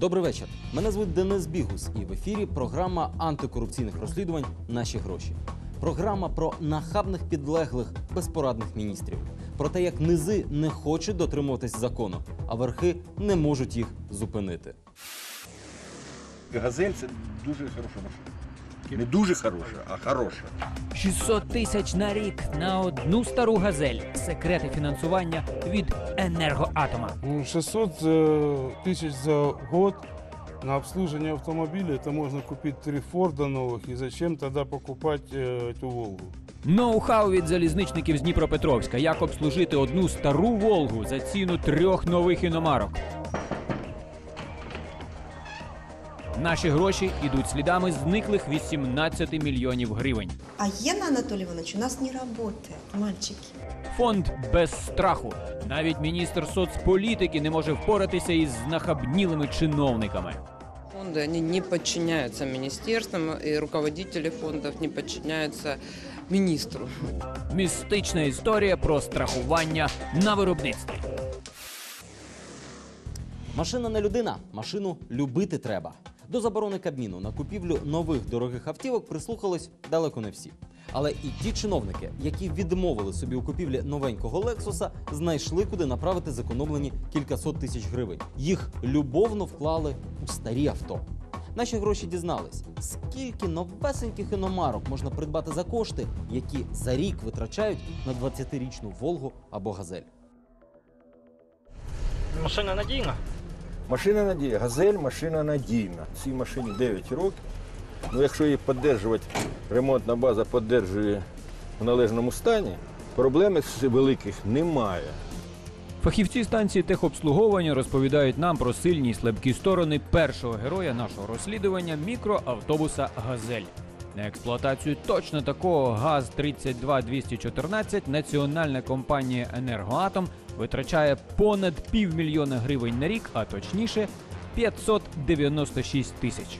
Добрий вечір. Мене звуть Денис Бігус, і в ефірі програма антикорупційних розслідувань Наші гроші. Програма про нахабних підлеглих безпорадних міністрів. Про те, як низи не хочуть дотримуватись закону, а верхи не можуть їх зупинити. Газель це дуже хороша машина. Не дуже хороша, а хороша. 600 тисяч на рік на одну стару газель. Секрети фінансування від енергоатома. Ну, 600 э, тысяч за год на обслуживание автомобиля, это можно купить три Форда новых, и зачем тогда покупать э, эту Волгу? Ноу-хау від залізничників з Дніпропетровська. Як обслужити одну стару Волгу за ціну трьох нових іномарок. Наші гроші ідуть слідами зниклих 18 мільйонів гривень. А Ена Анатолий Иванович у нас не работает, мальчики. Фонд без страху. Навіть міністр соцполітики не може впоратися із нахабнілими чиновниками. Фонды, они не подчиняются министерствам, и руководители фондов не подчиняются министру. Містична історія про страхування на виробництві. Машина не людина, машину любити треба. До заборони Кабміну на купівлю нових дорогих автівок прислухались далеко не всі. Але і ті чиновники, які відмовили собі у купівлі новенького Лексуса, знайшли куди направити зекономлені кількасот тисяч гривень. Їх любовно вклали у старі авто. Наші гроші дізнались, скільки новесеньких іномарок можна придбати за кошти, які за рік витрачають на 20-річну Волгу або Газель. Машина надійна. Машина надійна. Газель машина надійна. Цій машині 9 років. Ну, якщо її підтримувати, ремонтна база підтримує в належному стані, проблеми великих немає. Фахівці станції техобслуговування розповідають нам про сильні і слабкі сторони першого героя нашого розслідування мікроавтобуса Газель. На експлуатацію точно такого ГАЗ 32214 національна компанія Енергоатом витрачає понад півмільйона гривень на рік, а точніше 596 тисяч.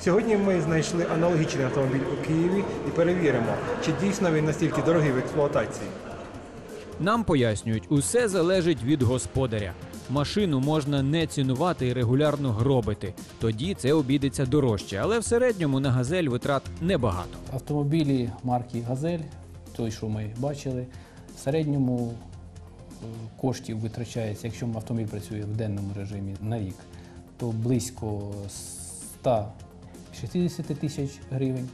Сьогодні ми знайшли аналогічний автомобіль у Києві і перевіримо, чи дійсно він настільки дорогий в експлуатації. Нам пояснюють, усе залежить від господаря. Машину можна не цінувати і регулярно гробити. Тоді це обійдеться дорожче, але в середньому на газель витрат небагато. Автомобілі марки Газель, той, що ми бачили, в середньому е, коштів витрачається, якщо автомобіль працює в денному режимі на рік, то близько 160 тисяч гривень.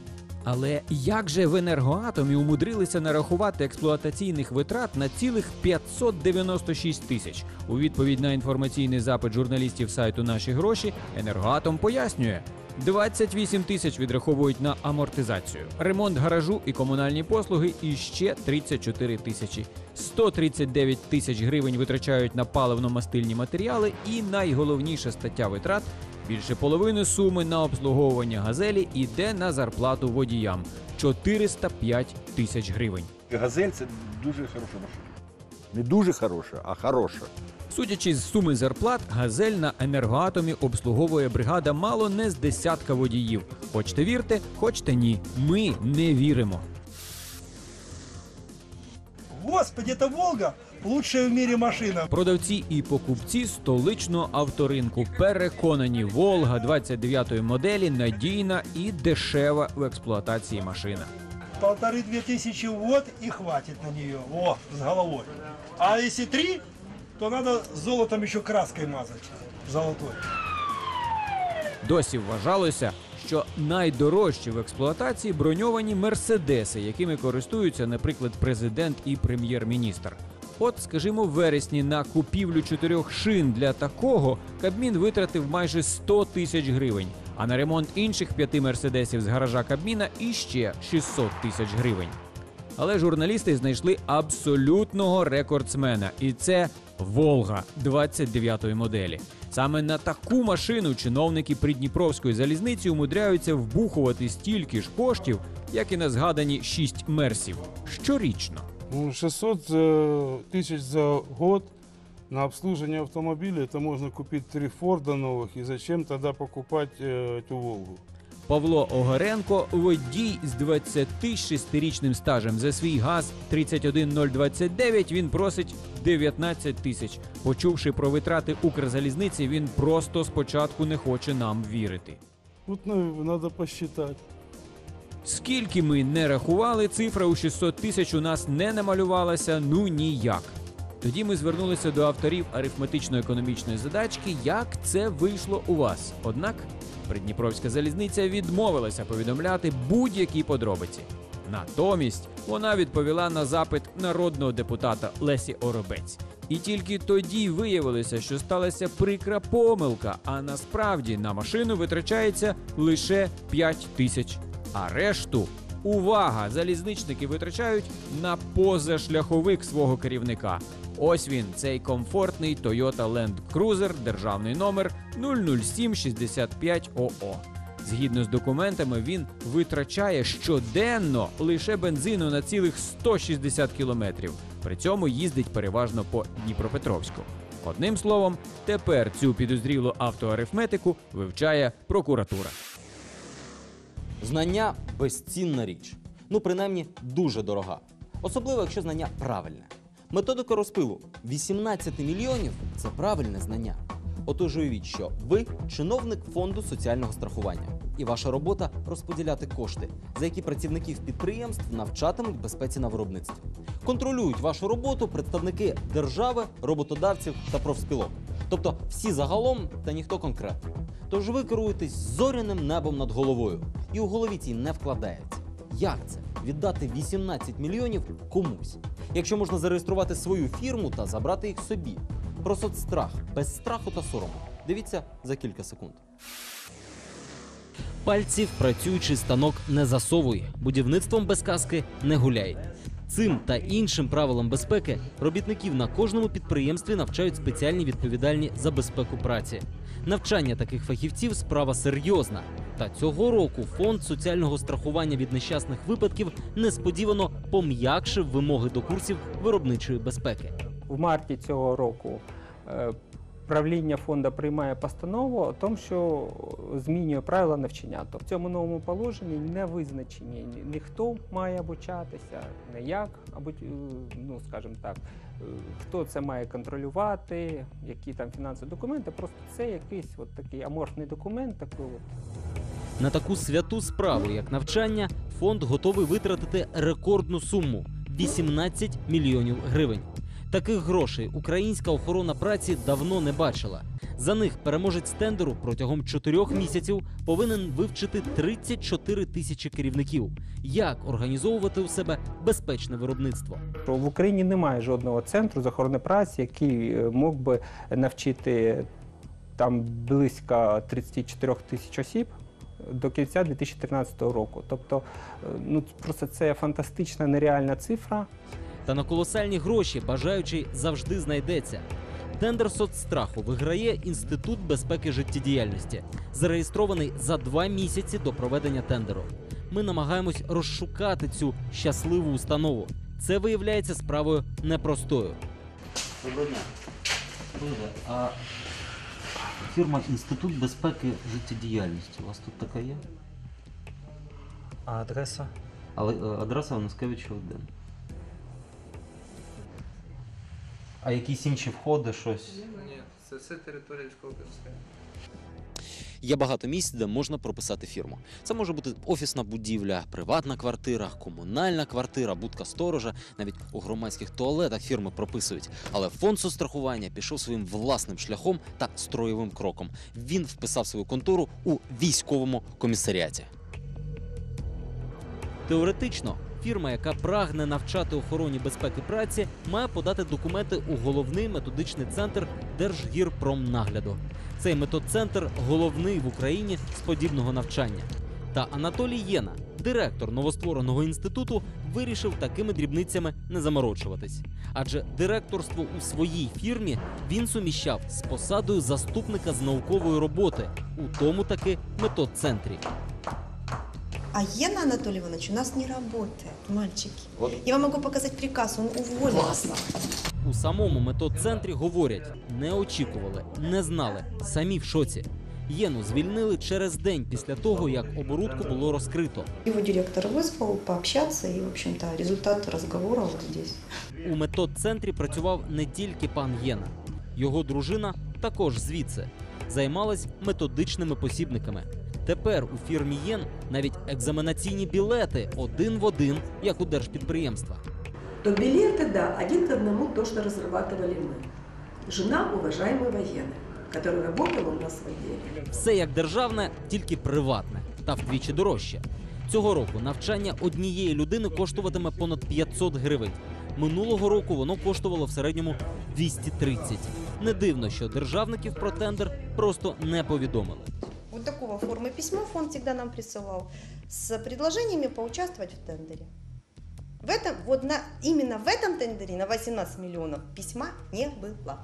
Але як же в енергоатомі умудрилися нарахувати експлуатаційних витрат на цілих 596 тисяч? У відповідь на інформаційний запит журналістів сайту Наші гроші енергоатом пояснює. 28 тисяч відраховують на амортизацію, ремонт гаражу і комунальні послуги і ще 34 тисячі. 139 тисяч гривень витрачають на паливно-мастильні матеріали і найголовніша стаття витрат Більше половини суми на обслуговування газелі йде на зарплату водіям 405 тисяч гривень. Газель це дуже хороша машина. Не дуже хороша, а хороша. Судячи з суми зарплат, газель на енергоатомі обслуговує бригада мало не з десятка водіїв. Хочете вірте, хочете ні. Ми не віримо Господи, это Волга! Лучшая в мире машина. Продавці і покупці столичного авторинку переконані, Волга 29-ї моделі надійна і дешева в експлуатації машина. Полторы-две тысячи вот и хватит на нее. О, с головой. А если три, то надо золотом еще краской мазать. Золотой. Досі вважалося, що найдорожчі в експлуатації броньовані мерседеси, якими користуються, наприклад, президент і прем'єр-міністр. От, скажімо, в вересні на купівлю чотирьох шин для такого Кабмін витратив майже 100 тисяч гривень, а на ремонт інших п'яти мерседесів з гаража Кабміна іще 600 тисяч гривень. Але журналісти знайшли абсолютного рекордсмена, і це Волга 29-ї моделі. Саме на таку машину чиновники Придніпровської залізниці умудряються вбухувати стільки ж коштів, як і на згадані шість мерсів щорічно. Ну, 600 э, тысяч за год на обслуживание автомобиля, это можно купить три Форда новых, и зачем тогда покупать э, эту Волгу? Павло Огаренко водій з 26-річним стажем. За свій газ 31029 він просить 19 тисяч. Почувши про витрати Укрзалізниці, він просто спочатку не хоче нам вірити. Тут ну, надо посчитать. Скільки ми не рахували, цифра у 600 тисяч у нас не намалювалася ну ніяк. Тоді ми звернулися до авторів арифметично-економічної задачки, як це вийшло у вас. Однак Придніпровська залізниця відмовилася повідомляти будь-які подробиці. Натомість вона відповіла на запит народного депутата Лесі Оробець. І тільки тоді виявилося, що сталася прикра помилка, а насправді на машину витрачається лише 5 тисяч. А решту увага! Залізничники витрачають на позашляховик свого керівника. Ось він, цей комфортний Toyota Land Cruiser, державний номер 00765 ОО. Згідно з документами, він витрачає щоденно лише бензину на цілих 160 кілометрів. При цьому їздить переважно по Дніпропетровську. Одним словом, тепер цю підозрілу автоарифметику вивчає прокуратура. Знання безцінна річ. Ну, принаймні, дуже дорога. Особливо, якщо знання правильне. Методика розпилу 18 мільйонів це правильне знання. Отож уявіть, що ви чиновник фонду соціального страхування, і ваша робота розподіляти кошти, за які працівників підприємств навчатимуть безпеці на виробництві. Контролюють вашу роботу представники держави, роботодавців та профспілок. Тобто всі загалом та ніхто конкретно. Тож ви керуєтесь зоряним небом над головою, і у голові цій не вкладається. Як це віддати 18 мільйонів комусь, якщо можна зареєструвати свою фірму та забрати їх собі? Про соцстрах без страху та сорому. Дивіться за кілька секунд. Пальців працюючий станок не засовуй, будівництвом без каски не гуляй. Цим та іншим правилам безпеки робітників на кожному підприємстві навчають спеціальні відповідальні за безпеку праці. Навчання таких фахівців справа серйозна. Та цього року фонд соціального страхування від нещасних випадків несподівано пом'якшив вимоги до курсів виробничої безпеки. В марті цього року е, правління фонду приймає постанову о тому, що змінює правила навчання. То в цьому новому положенні не визначені ні- ні хто має обучатися, не як, або, е, ну скажімо так, е, хто це має контролювати, які там фінансові документи. Просто це якийсь от такий аморфний документ, такий от На таку святу справу, як навчання, фонд готовий витратити рекордну суму 18 мільйонів гривень. Таких грошей українська охорона праці давно не бачила. За них переможець тендеру протягом чотирьох місяців повинен вивчити 34 тисячі керівників, як організовувати у себе безпечне виробництво. в Україні немає жодного центру з охорони праці, який е, мог би навчити там близько 34 тисяч осіб до кінця 2013 року. Тобто, е, ну просто це фантастична нереальна цифра. Та на колосальні гроші бажаючий завжди знайдеться. Тендер соцстраху виграє Інститут безпеки життєдіяльності, зареєстрований за два місяці до проведення тендеру. Ми намагаємось розшукати цю щасливу установу. Це виявляється справою непростою. Доброго дня. А фірма Інститут безпеки життєдіяльності. У вас тут така є? А адреса? Але е, адреса Онускевича 1. А якісь інші входи, щось? Ні, це все територія військово-півська. Є багато місць, де можна прописати фірму. Це може бути офісна будівля, приватна квартира, комунальна квартира, будка сторожа. Навіть у громадських туалетах фірми прописують. Але фонд соцстрахування пішов своїм власним шляхом та строєвим кроком. Він вписав свою контору у військовому комісаріаті. Теоретично, фірма, яка прагне навчати охороні безпеки праці, має подати документи у головний методичний центр Держгірпромнагляду. Цей методцентр головний в Україні з подібного навчання. Та Анатолій Єна, директор новоствореного інституту, вирішив такими дрібницями не заморочуватись. Адже директорство у своїй фірмі він суміщав з посадою заступника з наукової роботи у тому таки методцентрі. А Ена Анатолий Иванович у нас не работает, мальчики. Вот. Я вам могу показать приказ, он уволился. У самому методцентрі говорять, не очікували, не знали, самі в шоці. Єну звільнили через день після того, як оборудку було розкрито. Его директор вызвал пообщаться, и, в общем-то, результат разговора вот здесь. У метод-центрі працював не тільки пан Єна. Його дружина також звідси займалась методичними посібниками. Тепер у фірмі Єн навіть екзаменаційні білети один в один, як у держпідприємства То билеты, да, один к одному то, что разрабатывали мы. Жена уважаемый военный, который работал у нас в отделе. Все як державне, тільки приватне та вдвічі дорожче. Цього року навчання однієї людини коштуватиме понад 500 гривень. Минулого року воно коштувало в середньому 230. Не дивно, що державників про тендер просто не повідомили. Вот такого формы письма фонд всегда нам присылал с предложениями поучаствовать в тендере. В этом, вот на, именно в этом тендере на 18 миллионов письма не было.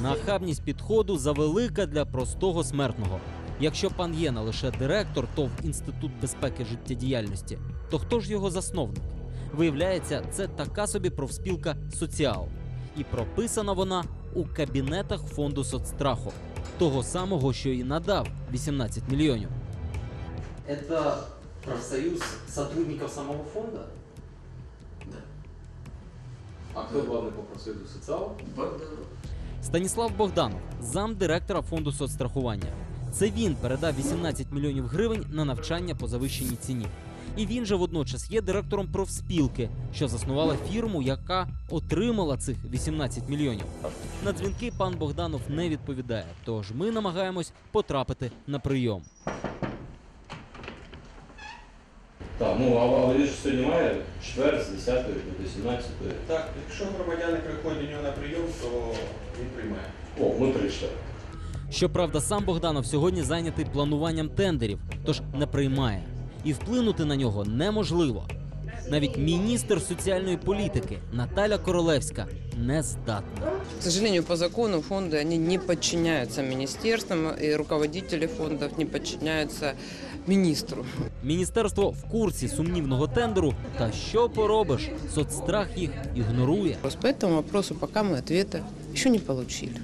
Нахабність підходу завелика для простого смертного. Якщо пан Єна лише директор ТОВ Інститут безпеки життєдіяльності, то хто ж його засновник? Виявляється, це така собі профспілка соціал. І прописана вона у кабінетах фонду соцстраху, того самого, що і надав 18 мільйонів. Це профсоюз сотрудників самого фонду? А кто главный по профсоюзу социал? Станіслав Богданов, замдиректора фонду соцстрахування. Це він передав 18 мільйонів гривень на навчання по завищеній ціні. І він же водночас є директором профспілки, що заснувала фірму, яка отримала цих 18 мільйонів. На дзвінки пан Богданов не відповідає, тож ми намагаємось потрапити на прийом. Так, ну а ви ж сьогодні має четвер з 10 до 17. Так, якщо громадяни приходять до нього на прийом, то він приймає. О, ми прийшли. Щоправда, сам Богданов сьогодні зайнятий плануванням тендерів, тож не приймає. І вплинути на нього неможливо. Навіть міністр соціальної політики Наталя Королевська не здатна. К сожалению, по закону фонды они не подчиняются министерствам, и руководители фондов не подчиняются министру. Міністерство в курсі сумнівного тендеру. Та що поробиш? Соцстрах їх ігнорує. По этому вопросу пока мы ответа еще не получили.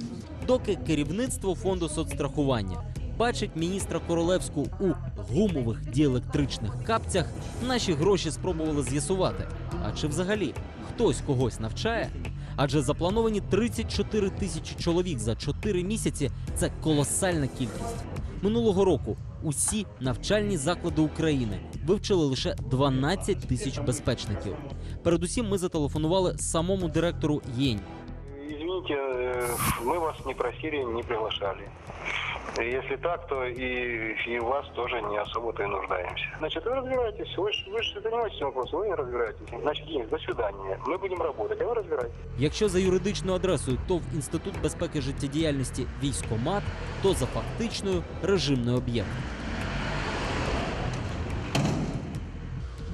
Доки керівництво фонду соцстрахування бачить міністра Королевську у гумових діелектричних капцях, наші гроші спробували з'ясувати. А чи взагалі хтось когось навчає? Адже заплановані 34 тисячі чоловік за 4 місяці це колосальна кількість. Минулого року усі навчальні заклади України вивчили лише 12 тисяч безпечників. Передусім, ми зателефонували самому директору ЄНь. Извините, ми мы вас не просили, не приглашали. Если так, то и, и в вас тоже не особо-то и нуждаемся. Значит, вы разбираетесь. Вы же, вы же занимаетесь этим вопросом, вы не разбираетесь. Значит, Денис, до свидания. Мы будем работать, а вы разбирайтесь. Якщо за юридичною адресою ТОВ Інститут безпеки життєдіяльності військомат, то за фактичною режимний об'єкт.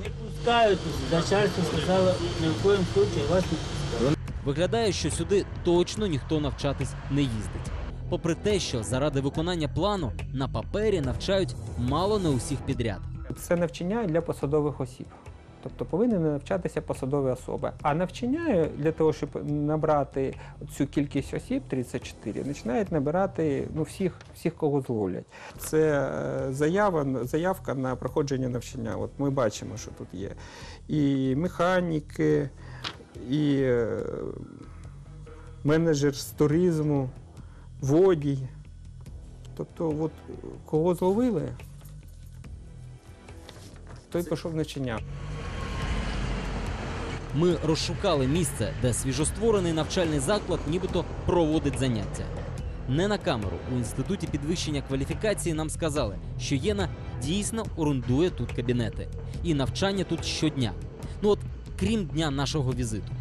Не пускают, начальство сказало, ни в коем случае вас не пускают. Виглядає, що сюди точно ніхто навчатись не їздить. Попри те, що заради виконання плану на папері навчають мало не усіх підряд. Це навчання для посадових осіб. Тобто повинні навчатися посадові особи. А навчання для того, щоб набрати цю кількість осіб, 34, починають набирати ну, всіх, всіх, кого зловлять. Це е, заява, заявка на проходження навчання. От ми бачимо, що тут є. І механіки, і е, менеджер з туризму, водій. Тобто, от, кого зловили, той пішов навчання. Ми розшукали місце, де свіжостворений навчальний заклад нібито проводить заняття. Не на камеру у інституті підвищення кваліфікації нам сказали, що Єна дійсно орендує тут кабінети, і навчання тут щодня. Ну от крім дня нашого візиту.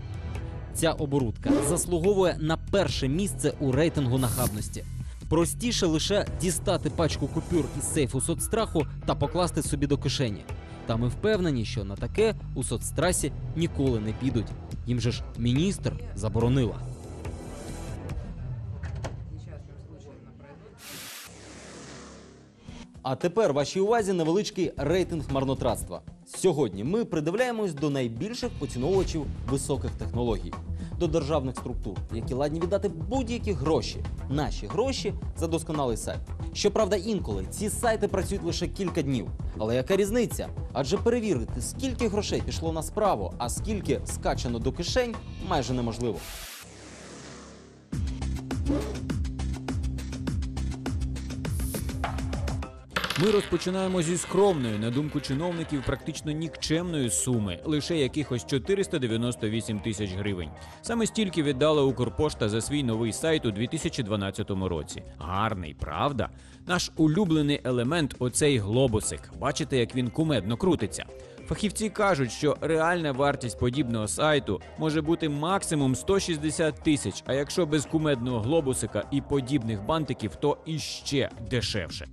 Ця оборудка заслуговує на перше місце у рейтингу нахабності. Простіше лише дістати пачку купюр із сейфу соцстраху та покласти собі до кишені. Та ми впевнені, що на таке у соцстрасі ніколи не підуть. Їм же ж міністр заборонила. А тепер вашій увазі невеличкий рейтинг марнотратства. Сьогодні ми придивляємось до найбільших поціновувачів високих технологій, до державних структур, які ладні віддати будь-які гроші, наші гроші за досконалий сайт. Щоправда, інколи ці сайти працюють лише кілька днів. Але яка різниця? Адже перевірити, скільки грошей пішло на справу, а скільки скачано до кишень, майже неможливо. Ми розпочинаємо зі скромної, на думку чиновників, практично нікчемної суми, лише якихось 498 тисяч гривень. Саме стільки віддала Укрпошта за свій новий сайт у 2012 році. Гарний, правда? Наш улюблений елемент оцей глобусик. Бачите, як він кумедно крутиться. Фахівці кажуть, що реальна вартість подібного сайту може бути максимум 160 тисяч, а якщо без кумедного глобусика і подібних бантиків, то іще дешевше.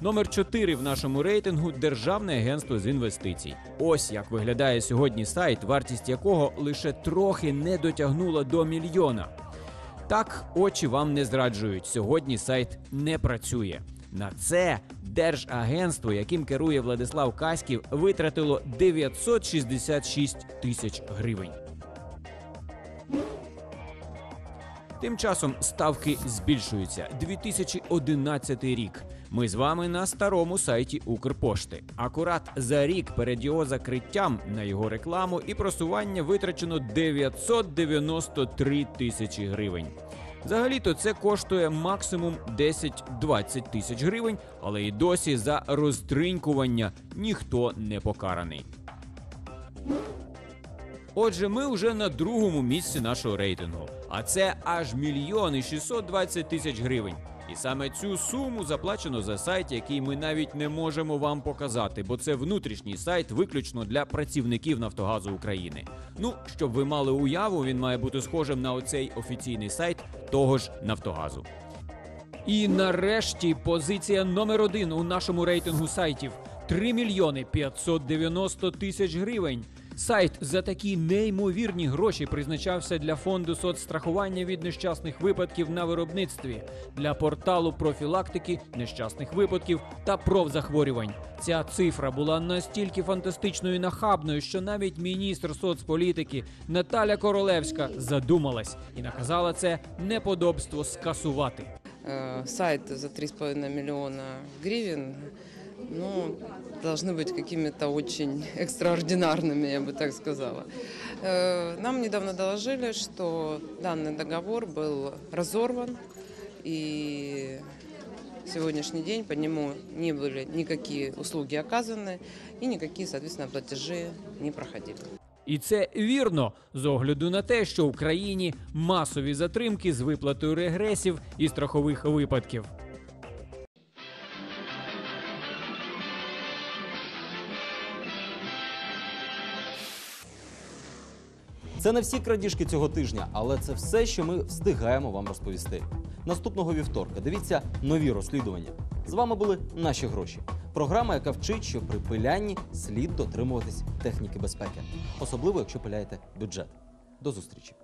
Номер 4 в нашому рейтингу Державне агентство з інвестицій. Ось як виглядає сьогодні сайт, вартість якого лише трохи не дотягнула до мільйона. Так, очі вам не зраджують. Сьогодні сайт не працює. На це Держагентство, яким керує Владислав Каськів, витратило 966 тисяч гривень. Тим часом ставки збільшуються. 2011 рік. Ми з вами на старому сайті Укрпошти. Акурат за рік перед його закриттям на його рекламу і просування витрачено 993 тисячі гривень. Взагалі-то це коштує максимум 10-20 тисяч гривень, але і досі за розтринькування ніхто не покараний. Отже, ми вже на другому місці нашого рейтингу, а це аж мільйон і 620 тисяч гривень. І саме цю суму заплачено за сайт, який ми навіть не можемо вам показати, бо це внутрішній сайт виключно для працівників Нафтогазу України. Ну, щоб ви мали уяву, він має бути схожим на оцей офіційний сайт того ж Нафтогазу. І нарешті позиція номер один у нашому рейтингу сайтів 3 мільйони 590 тисяч гривень. Сайт за такі неймовірні гроші призначався для фонду соцстрахування від нещасних випадків на виробництві, для порталу профілактики нещасних випадків та профзахворювань. Ця цифра була настільки фантастичною і нахабною, що навіть міністр соцполітики Наталя Королевська задумалась і наказала це неподобство скасувати. Э, сайт за 3,5 миллиона гривен ну, должны быть какими-то очень экстраординарными, я бы так сказала. Э, Нам недавно доложили, что данный договор был разорван, и сегодняшний день по нему не были никакие услуги оказаны, и никакие, соответственно, платежи не проходили. І це вірно з огляду на те, що в країні масові затримки з виплатою регресів і страхових випадків. Це не всі крадіжки цього тижня, але це все, що ми встигаємо вам розповісти. Наступного вівторка дивіться нові розслідування. З вами були наші гроші. Програма, яка вчить, що при пилянні слід дотримуватись техніки безпеки, особливо якщо пиляєте бюджет. До зустрічі.